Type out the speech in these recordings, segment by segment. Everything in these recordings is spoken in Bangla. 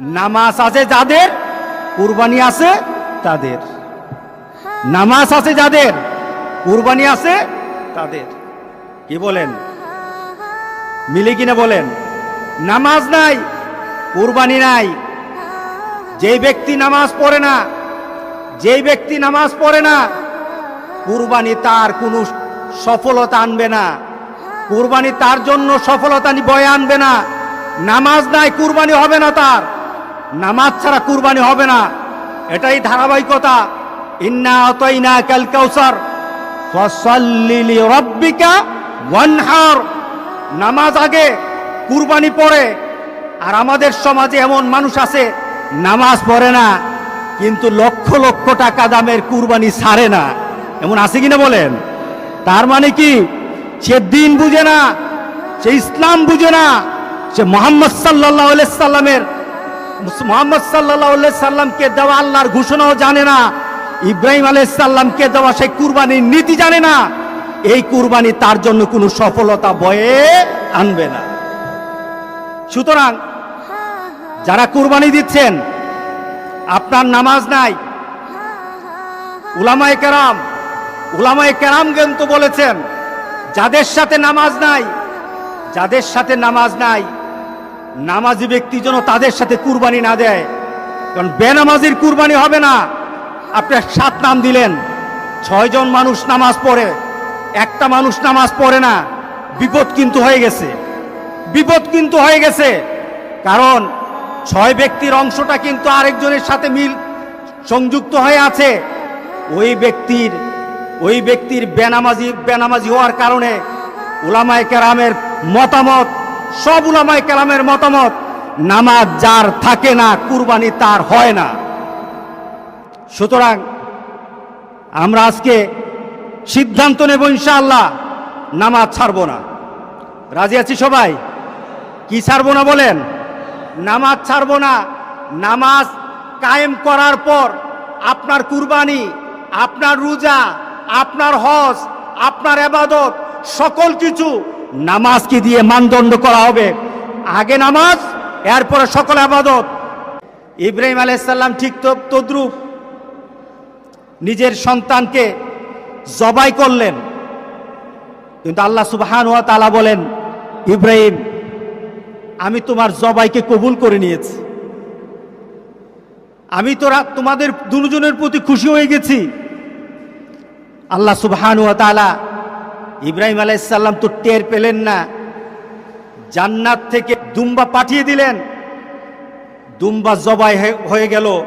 নামাজ আছে যাদের, কুরবানি আছে তাদের। নামাজ আছে যাদের, কুরবানি আছে তাদের। কি বলেন? মিলে কিনা বলেন? নামাজ নাই, কুরবানি নাই। যেই ব্যক্তি নামাজ পড়ে না, যেই ব্যক্তি নামাজ পড়ে না, কুরবানি তার কোনো সফলতা আনবে না। কুরবানি তার জন্য সফলতা বয়ে আনবে না। নামাজ নাই, কুরবানি হবে না তার। নামাজ ছাড়া কুরবানি হবে না। এটাই ধারাবাহিকতা। ইন্না অতইনা কাল কাউসার। ফসল্লি রব্বিকা ওয়ানহার। নামাজ আগে, কুরবানি পড়ে আর আমাদের সমাজে এমন মানুষ আছে, নামাজ পড়ে না, কিন্তু লক্ষ লক্ষ টাকা দামের কুরবানি ছাড়ে না। এমন আছে কিনা বলেন? তার মানে কি? সে দিন বুঝে না, সে ইসলাম বুঝে না, সে মোহাম্মদ সাল্লাহ সাল্লামের মোহাম্মদ সাল্লাহ সাল্লামকে দেওয়া আল্লাহর ঘোষণাও জানে না, ইব্রাহিম আলাইসাল্লামকে দেওয়া সেই কুরবানির নীতি জানে না, এই কুরবানি তার জন্য কোনো সফলতা বয়ে আনবে না। সুতরাং যারা কুরবানি দিচ্ছেন, আপনার নামাজ নাই। উলামায় কেরাম, উলামায়ে কেরাম কিন্তু বলেছেন, যাদের সাথে নামাজ নাই, যাদের সাথে নামাজ নাই নামাজি ব্যক্তি যেন তাদের সাথে কুরবানি না দেয়। কারণ বেনামাজির কুরবানি হবে না। আপনি সাত নাম দিলেন। ছয়জন মানুষ নামাজ পড়ে। একটা মানুষ নামাজ পড়ে না। বিপদ কিন্তু হয়ে গেছে। বিপদ কিন্তু হয়ে গেছে। কারণ ছয় ব্যক্তির অংশটা কিন্তু আরেকজনের সাথে মিল সংযুক্ত হয়ে আছে। ওই ব্যক্তির ওই ব্যক্তির বেনামাজি বেনামাজি হওয়ার কারণে উলামায় কেরামের মতামত সব উলামায় কেরামের মতামত, নামাজ যার থাকে না, কুরবানি তার হয় না। সুতরাং আমরা আজকে সিদ্ধান্ত নেব ইনশাআল্লাহ, নামাজ ছাড়বো না। রাজি আছি সবাই? কি ছাড়বো না বলেন? নামাজ ছাড়বো না। নামাজ কায়েম করার পর আপনার কুরবানি, আপনার রোজা, আপনার হজ, আপনার এবাদত সকল কিছু নামাজকে দিয়ে মানদণ্ড করা হবে। আগে নামাজ, এরপরে সকল আবাদত। ইব্রাহিম আলাইসাল্লাম ঠিক তদ্রুপ। নিজের সন্তানকে জবাই করলেন। কিন্তু আল্লাহ সুবহান ওয়া তাআলা বলেন, ইব্রাহিম, আমি তোমার জবাইকে কবুল করে নিয়েছি। আমি তোরা তোমাদের দুজনের প্রতি খুশি হয়ে গেছি। আল্লাহ সুবহান ওয়া তাআলা ইব্রাহিম আলাইসাল্লাম তো টের পেলেন না। জান্নাত থেকে দুম্বা পাঠিয়ে দিলেন। দুম্বা জবাই হয়ে- গেল।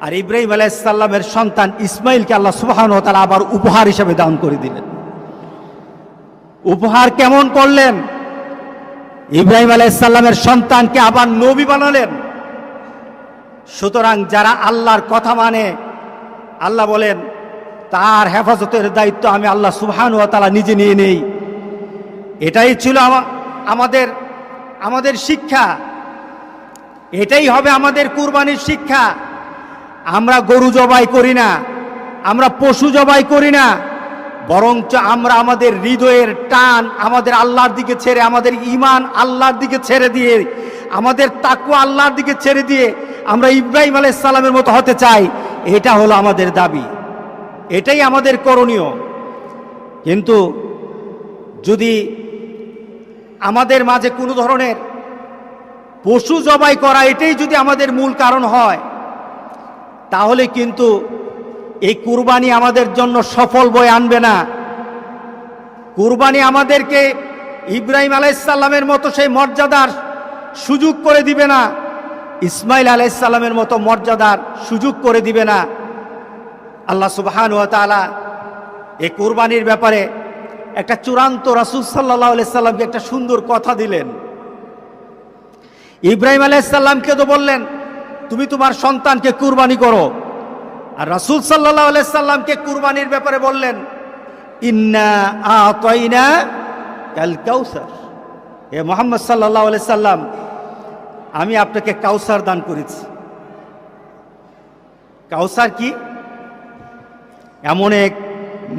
আর ইব্রাহিম আলাইসাল্লামের সন্তান ইসমাইলকে আল্লাহ সুবহান তাআলা আবার উপহার হিসেবে দান করে দিলেন। উপহার কেমন করলেন? ইব্রাহিম আলাইসাল্লামের সন্তানকে আবার নবী বানালেন। সুতরাং যারা আল্লাহর কথা মানে আল্লাহ বলেন তার হেফাজতের দায়িত্ব আমি আল্লাহ সুবহান ওয়া তালা নিজে নিয়ে নেই। এটাই ছিল আমাদের আমাদের শিক্ষা। এটাই হবে আমাদের কুরবানির শিক্ষা। আমরা গরু জবাই করি না, আমরা পশু জবাই করি না, বরঞ্চ আমরা আমাদের হৃদয়ের টান আমাদের আল্লাহর দিকে ছেড়ে, আমাদের ইমান আল্লাহর দিকে ছেড়ে দিয়ে, আমাদের তাকু আল্লাহর দিকে ছেড়ে দিয়ে আমরা ইব্রাহিম আলাইসাল্লামের মতো হতে চাই। এটা হলো আমাদের দাবি। এটাই আমাদের করণীয়। কিন্তু যদি আমাদের মাঝে কোনো ধরনের পশু জবাই করা এটাই যদি আমাদের মূল কারণ হয়, তাহলে কিন্তু এই কুরবানি আমাদের জন্য সফল বয়ে আনবে না। কুরবানি আমাদেরকে ইব্রাহিম আলাইসাল্লামের মতো সেই মর্যাদার সুযোগ করে দিবে না, ইসমাইল আলাইসাল্লামের মতো মর্যাদার সুযোগ করে দিবে না। আল্লাহ সুবহান ওয়া তাআলা এই কুরবানির ব্যাপারে একটা চূড়ান্ত রাসূল আলাইহি সাল্লামকে একটা সুন্দর কথা দিলেন। ইব্রাহিম আলাইসাল্লামকে তো বললেন, তুমি তোমার সন্তানকে কুরবানি করো। আর রাসূল সাল্লাল্লাহু আলাইহি সাল্লামকে কুরবানির ব্যাপারে বললেন, ইন্না আতাইনা কাল কাউসার। এ মোহাম্মদ সাল্লাল্লাহু আলাইহি সাল্লাম, আমি আপনাকে কাউসার দান করেছি। কাউসার কি? এমন এক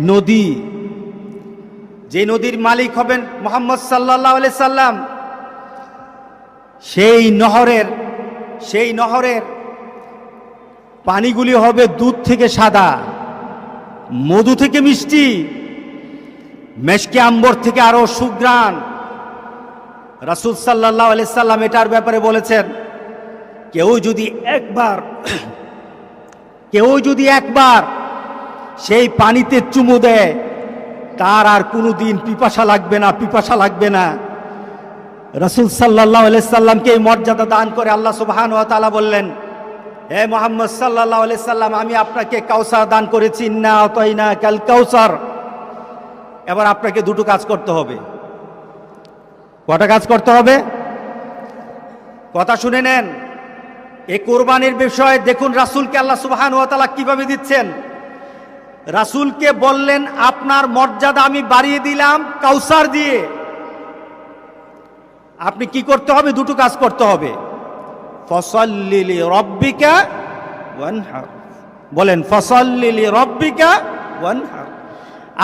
নদী, যে নদীর মালিক হবেন মোহাম্মদ সাল্লাহ আলি সাল্লাম। সেই নহরের সেই নহরের পানিগুলি হবে দুধ থেকে সাদা, মধু থেকে মিষ্টি, মেশকে আম্বর থেকে আরও সুগ্রাণ রাসুল সাল্লাহ আলি সাল্লাম এটার ব্যাপারে বলেছেন, কেউ যদি একবার, কেউ যদি একবার সেই পানিতে চুমু দেয়। তার আর কোনো দিন পিপাসা লাগবে না, পিপাসা লাগবে না। রসুল সাল্লাহ সাল্লামকে এই মর্যাদা দান করে আল্লাহ সুবাহান তালা বললেন, হে মোহাম্মদ সাল্লাহ সাল্লাম, আমি আপনাকে কাউসার দান করেছি। না অতই না কাল কাউসার। এবার আপনাকে দুটো কাজ করতে হবে। কটা কাজ করতে হবে? কথা শুনে নেন। এই কোরবানির বিষয়ে দেখুন রাসুলকে আল্লাহ সুবাহান ও তালা কীভাবে দিচ্ছেন। রাসুলকে বললেন, আপনার মর্যাদা আমি বাড়িয়ে দিলাম কাউসার দিয়ে। আপনি কি করতে হবে? দুটো কাজ করতে হবে। ফসল্লিলি রব্বিকা বলেন ফসল্লিলি রব্বিকা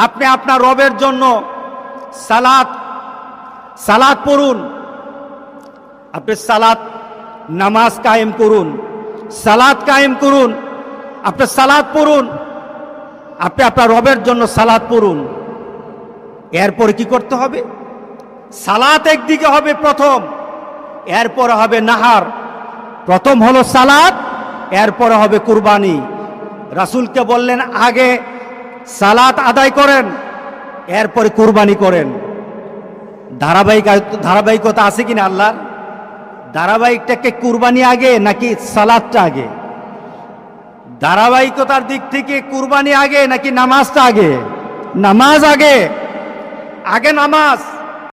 আপনি আপনার রবের জন্য সালাত সালাত পড়ুন। আপনি সালাত, নামাজ কায়েম করুন। সালাত কায়েম করুন। আপনি সালাত পড়ুন। আপনি আপনার রবের জন্য সালাদ পড়ুন। এরপরে কি করতে হবে? সালাত একদিকে হবে প্রথম, এরপরে হবে নাহার। প্রথম হলো সালাত, এরপরে হবে কুরবানি। রাসুলকে বললেন, আগে সালাত আদায় করেন, এরপরে কুরবানি করেন। ধারাবাহিক ধারাবাহিকতা আছে কিনা আল্লাহর? ধারাবাহিকটাকে কুরবানি আগে নাকি সালাদটা আগে? ধারাবাহিকতার দিক থেকে কুরবানি আগে নাকি নামাজটা আগে? নামাজ আগে। আগে নামাজ।